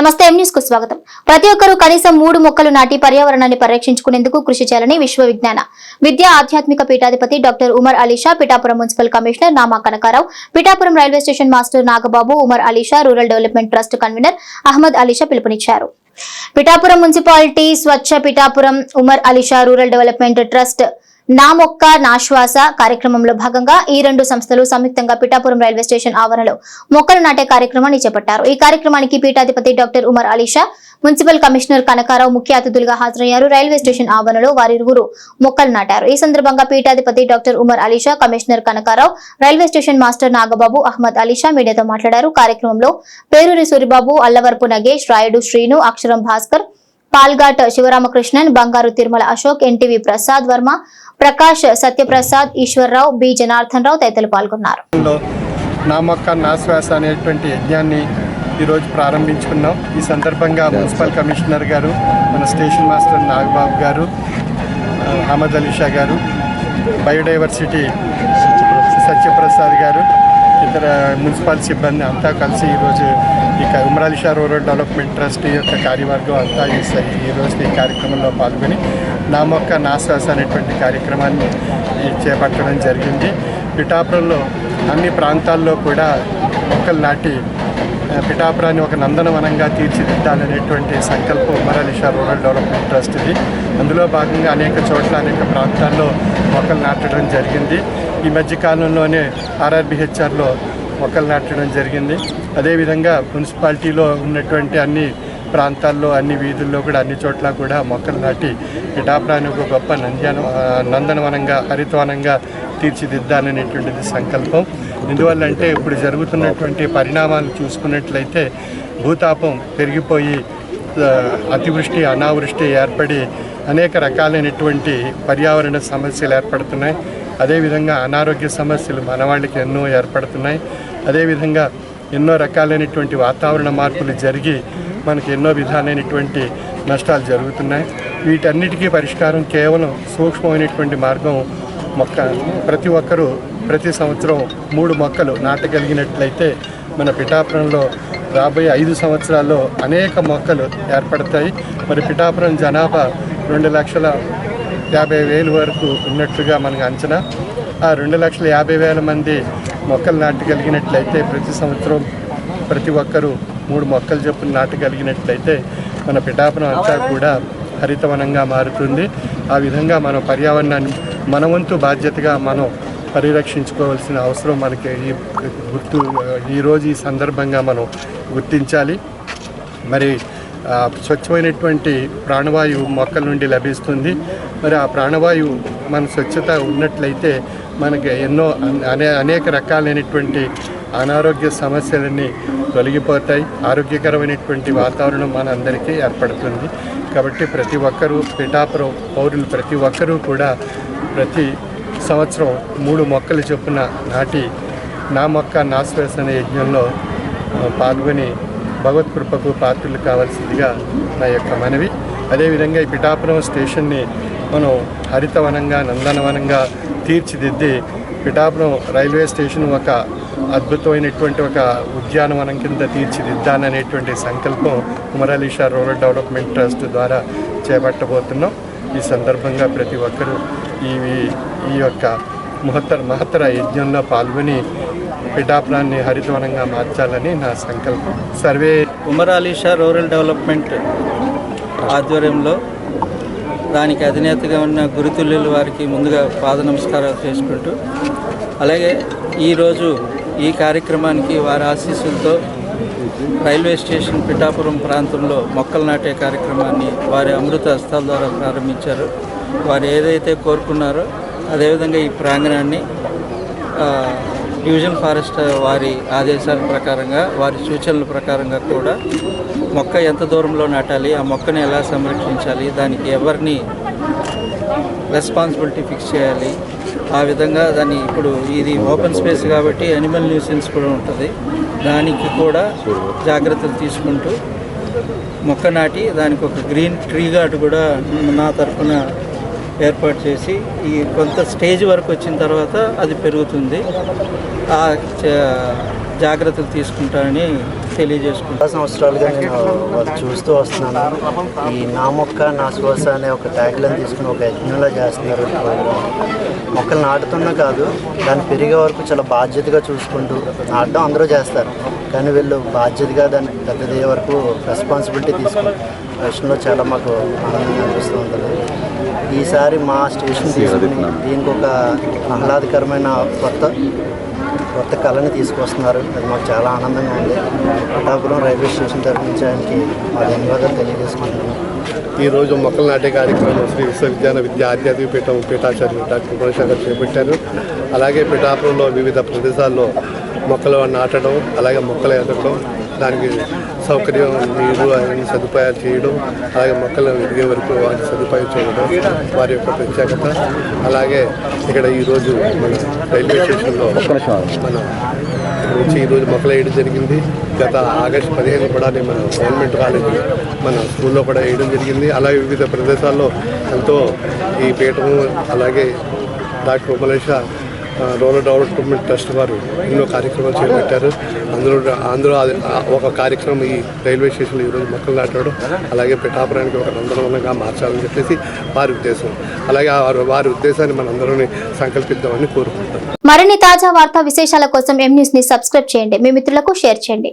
నమస్తే ఎం కు స్వాగతం. ప్రతి ఒక్కరూ కనీసం మూడు మొక్కలు నాటి పర్యావరణాన్ని పరిరక్షించుకునేందుకు కృషి చేయాలని విశ్వ విజ్ఞాన విద్యా ఆధ్యాత్మిక పీఠాధిపతి doctor Umar Alisha Pithapuram municipal commissioner Nama Kanakarao Pithapuram railway station master Nagababu Umar Alisha rural development trust convener Ahmed Alisha పిలుపునిచ్చారు. పిఠాపురం మున్సిపాలిటీ స్వచ్ఛ Pithapuram Umar Alisha rural development trust నా మొక్క నా శ్వాస కార్యక్రమంలో భాగంగా ఈ రెండు సంస్థలు సంయుక్తంగా పిఠాపురం రైల్వే స్టేషన్ ఆవరణలో మొక్కలు నాటే కార్యక్రమాన్ని చేపట్టారు. ఈ కార్యక్రమానికి పీఠాధిపతి doctor Umar Alisha municipal commissioner Kanakarao ముఖ్య అతిథులుగా హాజరయ్యారు. రైల్వే స్టేషన్ ఆవరణలో వారిరువురు మొక్కలు నాటారు. ఈ సందర్భంగా పీఠాధిపతి doctor Umar Alisha commissioner Kanakarao railway station master Nagababu Ahmed Alisha మీడియాతో మాట్లాడారు. కార్యక్రమంలో పేరూరి సూరిబాబు అల్లవరపు నగేష్ రాయుడు శ్రీను అక్షరం భాస్కర్ పాల్ఘాట్ శివరామకృష్ణన్ బంగారు తిరుమల అశోక్ ఎన్టీవీ ప్రసాద్ వర్మ ప్రకాష్ సత్యప్రసాద్ ఈశ్వర్రావు బి. జనార్దన్ రావు తదితరులు పాల్గొన్నారు. నా మొక్క నా శ్వాస అనేటువంటి యజ్ఞాన్ని ఈరోజు ప్రారంభించుకున్నాం. ఈ సందర్భంగా మున్సిపల్ కమిషనర్ గారు మన స్టేషన్ మాస్టర్ నాగబాబు గారు అహ్మద్ అలీషా గారు బయోడైవర్సిటీ సత్యప్రసాద్ గారు ఇతర మున్సిపల్ సిబ్బంది అంతా కలిసి ఈరోజు ఈ క- ఉమరాలి రూరల్ డెవలప్మెంట్ ట్రస్ట్ యొక్క కార్యవర్గం అంతా ఈ ఈరోజు ఈ రోజు ఈ కార్యక్రమంలో పాల్గొని నా మొక్క నా శ్వాస అనేటువంటి కార్యక్రమాన్ని చేపట్టడం జరిగింది. పిఠాపురంలో అన్ని ప్రాంతాల్లో కూడా మొక్కలు నాటి పిఠాపురాన్ని ఒక నందనవనంగా తీర్చిదిద్దాలనేటువంటి సంకల్పం మరలిషా రూరల్ డెవలప్మెంట్ ట్రస్ట్ ఇది అందులో భాగంగా అనేక చోట్ల అనేక ప్రాంతాల్లో మొక్కలు నాటడం జరిగింది. ఈ మధ్య కాలంలోనే ఆర్ఆర్బిహెచ్ఆర్లో మొక్కలు నాటడం జరిగింది. అదేవిధంగా మున్సిపాలిటీలో ఉన్నటువంటి అన్ని ప్రాంతాల్లో అన్ని వీధుల్లో కూడా అన్ని చోట్ల కూడా మొక్కలు నాటి పిఠాపురాన్ని ఒక గొప్ప నంద్యాన నందనవనంగా హరితవనంగా తీర్చిదిద్దాలనేటువంటిది సంకల్పం. ఎందువల్ల అంటే ఇప్పుడు జరుగుతున్నటువంటి పరిణామాలు చూసుకున్నట్లయితే భూతాపం పెరిగిపోయి అతివృష్టి అనావృష్టి ఏర్పడి అనేక రకాలైనటువంటి పర్యావరణ సమస్యలు ఏర్పడుతున్నాయి. అదేవిధంగా అనారోగ్య సమస్యలు మనవాళ్ళకి ఎన్నో ఏర్పడుతున్నాయి. అదేవిధంగా ఎన్నో రకాలైనటువంటి వాతావరణ మార్పులు జరిగి మనకి ఎన్నో విధాలైనటువంటి నష్టాలు జరుగుతున్నాయి. వీటన్నిటికీ పరిష్కారం కేవలం సూక్ష్మమైనటువంటి మార్గం మొక్క. ప్రతి ఒక్కరూ ప్రతి సంవత్సరం మూడు మొక్కలు నాటగలిగినట్లయితే మన పిఠాపురంలో రాబోయే ఐదు సంవత్సరాల్లో అనేక మొక్కలు ఏర్పడతాయి. మరి పిఠాపురం జనాభా రెండు లక్షల యాభై వేలు వరకు ఉన్నట్లుగా మనకు అంచనా. ఆ రెండు లక్షల యాభై వేల మంది మొక్కలు నాటగలిగినట్లయితే ప్రతి సంవత్సరం ప్రతి ఒక్కరూ మూడు మొక్కలు చొప్పున నాటగలిగినట్లయితే మన పిఠాపురం అంతా కూడా హరితవనంగా మారుతుంది. ఆ విధంగా మనం పర్యావరణాన్ని మన వంతు బాధ్యతగా మనం పరిరక్షించుకోవాల్సిన అవసరం మనకి ఈ గుర్తు ఈరోజు ఈ సందర్భంగా మనం గుర్తించాలి. మరి స్వచ్ఛమైనటువంటి ప్రాణవాయువు మొక్కల నుండి లభిస్తుంది. మరి ఆ ప్రాణవాయువు మన స్వచ్ఛత ఉన్నట్లయితే మనకి ఎన్నో అనే- అనేక రకాలైనటువంటి అనారోగ్య సమస్యలన్నీ తొలగిపోతాయి. ఆరోగ్యకరమైనటువంటి వాతావరణం మన అందరికీ ఏర్పడుతుంది. కాబట్టి ప్రతి ఒక్కరూ పిఠాపురం పౌరులు ప్రతి ఒక్కరూ కూడా ప్రతి సంవత్సరం మూడు మొక్కలు చొప్పున నాటి నా మొక్క నా శ్వాస అనే యజ్ఞంలో పాల్గొని భగవత్ కృపకు పాత్రలు కావాల్సిందిగా నా యొక్క మనవి. అదేవిధంగా ఈ పిఠాపురం స్టేషన్ని మనం హరితవనంగా నందనవనంగా తీర్చిదిద్ది పిఠాపురం రైల్వే స్టేషన్ ఒక అద్భుతమైనటువంటి ఒక ఉద్యానవనం కింద తీర్చిదిద్దాననేటువంటి సంకల్పం ఉమరాలీషా రూరల్ డెవలప్మెంట్ ట్రస్ట్ ద్వారా చేపట్టబోతున్నాం. ఈ సందర్భంగా ప్రతి ఒక్కరూ ఈ ఈ యొక్క మహత్తర మహత్తర యజ్ఞంలో పాల్గొని పిఠాపురాన్ని హరితవనంగా మార్చాలని నా సంకల్పం. సర్వే కుమరాలీషా రూరల్ డెవలప్మెంట్ ఆధ్వర్యంలో దానికి అధినేతగా ఉన్న గురుతుల్యుల వారికి ముందుగా పాద నమస్కారాలు చేసుకుంటూ అలాగే ఈరోజు ఈ కార్యక్రమానికి వారి ఆశీస్సులతో రైల్వే స్టేషన్ పిఠాపురం ప్రాంతంలో మొక్కలు నాటే కార్యక్రమాన్ని వారి అమృత హస్తాల ద్వారా ప్రారంభించారు. వారు ఏదైతే కోరుకున్నారో అదేవిధంగా ఈ ప్రాంగణాన్ని డివిజన్ ఫారెస్ట్ వారి ఆదేశాల ప్రకారంగా వారి సూచనల ప్రకారంగా కూడా మొక్క ఎంత దూరంలో నాటాలి ఆ మొక్కని ఎలా సంరక్షించాలి దానికి ఎవరిని రెస్పాన్సిబిలిటీ ఫిక్స్ చేయాలి ఆ విధంగా దాన్ని ఇప్పుడు ఇది ఓపెన్ స్పేస్ కాబట్టి అనిమల్ న్యూసెన్స్ కూడా ఉంటుంది. దానికి కూడా జాగ్రత్తలు తీసుకుంటూ మొక్క నాటి దానికి ఒక గ్రీన్ ట్రీ గార్డ్ కూడా నా తరఫున ఏర్పాటు చేసి ఈ కొంత స్టేజ్ వరకు వచ్చిన తర్వాత అది పెరుగుతుంది. ఆ జా- జాగ్రత్తలు తీసుకుంటానని తెలియజేసుకుంటా సంవత్సరాలుగా నేను వాళ్ళు చూస్తూ వస్తున్నాను. ఈ నా మొక్క నా శ్వాస అనే ఒక ట్యాగ్లను తీసుకుని ఒక యజ్ఞంలో చేస్తున్నారు. మొక్కలు నాటుతున్నా కాదు దాన్ని పెరిగే వరకు చాలా బాధ్యతగా చూసుకుంటూ నాటడం అందరూ చేస్తారు. కానీ వీళ్ళు బాధ్యతగా దాన్ని పెద్దదయ్యే వరకు రెస్పాన్సిబిలిటీ తీసుకుని విషయంలో చాలా మాకు ఆనందంగా అనిపిస్తూ ఉంటుంది. ఈసారి మా స్టేషన్ తీసుకుని దీనికి ఒక ఆహ్లాదకరమైన కొత్త కొత్త కళని తీసుకొస్తున్నారు. అది మాకు చాలా ఆనందంగా ఉంది. పిఠాపురం రైల్వే స్టేషన్ తరఫు ఆయనకి మా ధన్యవాదాలు తెలియజేసుకుంటున్నాను ఈరోజు మొక్కలు నాటే కార్యక్రమం శ్రీ విశ్వవిద్యాల విద్యా ఆధ్యాత్మిక పీఠం పీఠాచార్యులు డాక్టర్ గుణశేఖర్ చేపట్టారు. అలాగే పిఠాపురంలో వివిధ ప్రదేశాల్లో మొక్కలు నాటడం అలాగే మొక్కలు ఎదగడం దానికి సౌకర్యం నీరు అన్ని సదుపాయాలు చేయడం అలాగే మొక్కలు ఎదిగే వరకు వాటి సదుపాయం చేయడం వారి యొక్క ప్రత్యేకత. అలాగే ఇక్కడ ఈరోజు మన రైల్వే స్టేషన్లో మన వచ్చి ఈరోజు మొక్కలు వేయడం జరిగింది. గత ఆగస్టు పదిహేను కూడా మన గవర్నమెంట్ కాలేజ్ మన స్కూల్లో కూడా వేయడం జరిగింది. అలాగే వివిధ ప్రదేశాల్లో ఎంతో ఈ పీఠము అలాగే doctor Upalesha rural development trust వారు ఎన్నో కార్యక్రమాలు చేపట్టారు. అందులో అందులో ఒక కార్యక్రమం ఈ రైల్వే స్టేషన్లో ఈరోజు మొక్కలు నాటాడు. అలాగే పిఠాపురానికి ఒక నందనవనంగా మార్చాలని చెప్పేసి వారి ఉద్దేశం. అలాగే వారి వారి ఉద్దేశాన్ని మనందరం సంకల్పిద్దామని కోరుకుంటాం మరిన్ని తాజా వార్తా విశేషాల కోసం ఎం న్యూస్ని సబ్స్క్రైబ్ చేయండి. మీ మిత్రులకు షేర్ చేయండి.